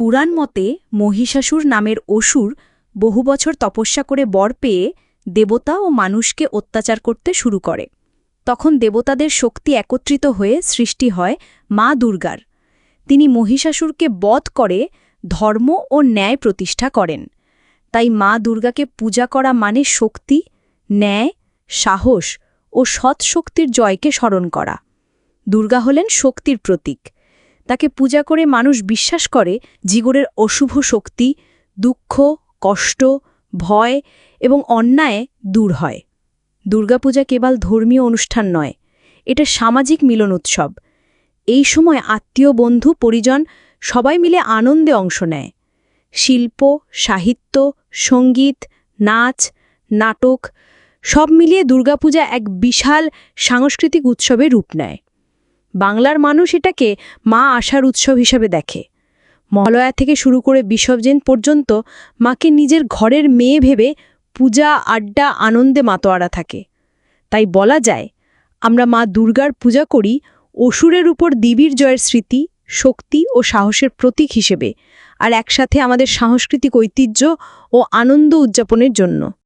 পুরাণ মতে মহিষাসুর নামের অসুর বহু বছর তপস্যা করে বর পেয়ে দেবতা ও মানুষকে অত্যাচার করতে শুরু করে। তখন দেবতাদের শক্তি একত্রিত হয়ে সৃষ্টি হয় মা দুর্গার। তিনি মহিষাসুরকে বধ করে ধর্ম ও ন্যায় প্রতিষ্ঠা করেন। তাই মা দুর্গাকে পূজা করা মানে শক্তি, ন্যায়, সাহস ও সৎ শক্তির জয়কে স্মরণ করা। দুর্গা হলেন শক্তির প্রতীক। তাকে পূজা করে মানুষ বিশ্বাস করে জীবনের অশুভ শক্তি, দুঃখ, কষ্ট, ভয় এবং অন্যায় দূর হয়। দুর্গাপূজা কেবল ধর্মীয় অনুষ্ঠান নয়, এটা সামাজিক মিলন উৎসব। এই সময় আত্মীয়, বন্ধু, পরিজন সবাই মিলে আনন্দে অংশ নেয়। শিল্প, সাহিত্য, সংগীত, নাচ, নাটক সব মিলিয়ে দুর্গাপূজা এক বিশাল সাংস্কৃতিক উৎসবে রূপ নেয়। বাংলার মানুষ এটাকে মা আশার উৎসব হিসাবে দেখে। মহালয়া থেকে শুরু করে বিসর্জন পর্যন্ত মাকে নিজের ঘরের মেয়ে ভেবে পূজা, আড্ডা, আনন্দে মাতোয়ারা থাকে। তাই বলা যায়, আমরা মা দুর্গার পূজা করি অসুরের উপর দেবীর জয়ের স্মৃতি, শক্তি ও সাহসের প্রতীক হিসেবে, আর একসাথে আমাদের সাংস্কৃতিক ঐতিহ্য ও আনন্দ উদযাপনের জন্য।